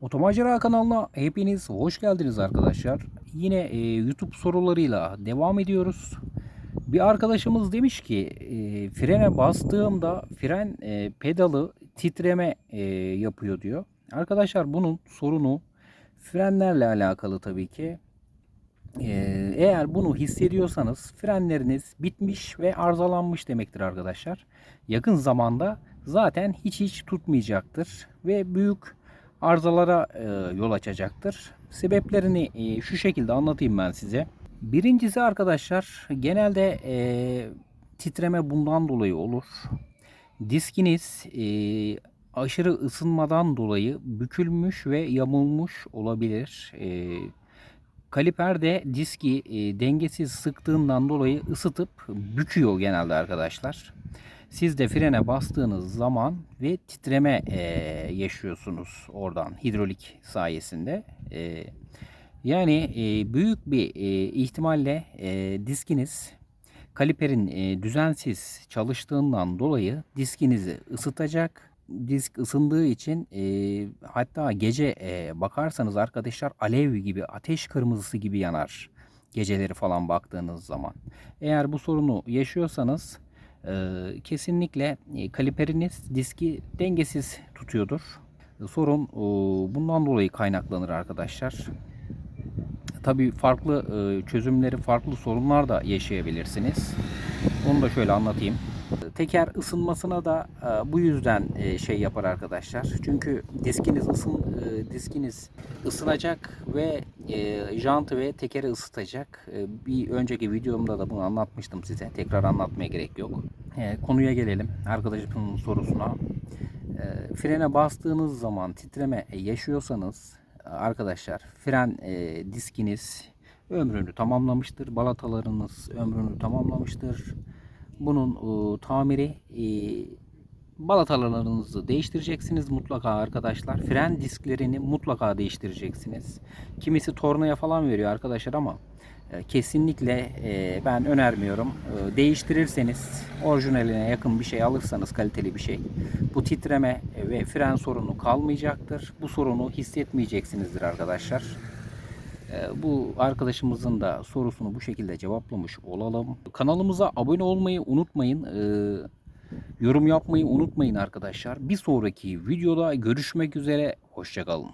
Otomacera kanalına hepiniz hoş geldiniz arkadaşlar. Yine e, YouTube sorularıyla devam ediyoruz. Bir arkadaşımız demiş ki e, frene bastığımda fren e, pedalı titreme e, yapıyor diyor. Arkadaşlar bunun sorunu frenlerle alakalı tabii ki. E, eğer bunu hissediyorsanız frenleriniz bitmiş ve arızalanmış demektir arkadaşlar. Yakın zamanda zaten hiç hiç tutmayacaktır ve büyük arızalara e, yol açacaktır. Sebeplerini e, şu şekilde anlatayım ben size. Birincisi arkadaşlar genelde e, titreme bundan dolayı olur. Diskiniz aşırı ısınmadan dolayı bükülmüş ve yamulmuş olabilir. E, kaliper de diski dengesiz sıktığından dolayı ısıtıp büküyor genelde arkadaşlar. Siz de frene bastığınız zaman ve titreme e, yaşıyorsunuz oradan hidrolik sayesinde. E, yani e, büyük bir e, ihtimalle e, diskiniz kaliperin e, düzensiz çalıştığından dolayı diskinizi ısıtacak. Disk ısındığı için e, hatta gece e, bakarsanız arkadaşlar alev gibi ateş kırmızısı gibi yanar geceleri falan baktığınız zaman. Eğer bu sorunu yaşıyorsanız kesinlikle e, kaliperiniz diski dengesiz tutuyordur. Sorun e, bundan dolayı kaynaklanır arkadaşlar. Tabii farklı e, çözümleri, farklı sorunlar da yaşayabilirsiniz. Onu da şöyle anlatayım. Teker ısınmasına da e, bu yüzden e, şey yapar arkadaşlar. Çünkü diskiniz ısın e, diskiniz ısınacak ve jantı ve tekeri ısıtacak. Bir önceki videomda da bunu anlatmıştım size. Tekrar anlatmaya gerek yok. Konuya gelelim. Arkadaşımın sorusuna. Frene bastığınız zaman titreme yaşıyorsanız arkadaşlar fren diskiniz ömrünü tamamlamıştır. Balatalarınız ömrünü tamamlamıştır. Bunun e, tamiri e, balatalarınızı değiştireceksiniz mutlaka arkadaşlar. Fren disklerini mutlaka değiştireceksiniz. Kimisi tornaya falan veriyor arkadaşlar ama e, kesinlikle e, ben önermiyorum. E, değiştirirseniz orijinaline yakın bir şey alırsanız kaliteli bir şey. Bu titreme ve fren sorunu kalmayacaktır. Bu sorunu hissetmeyeceksinizdir arkadaşlar. Ee, Bu arkadaşımızın da sorusunu bu şekilde cevaplamış olalım. Kanalımıza abone olmayı unutmayın. Ee, Yorum yapmayı unutmayın arkadaşlar. Bir sonraki videoda görüşmek üzere. Hoşçakalın.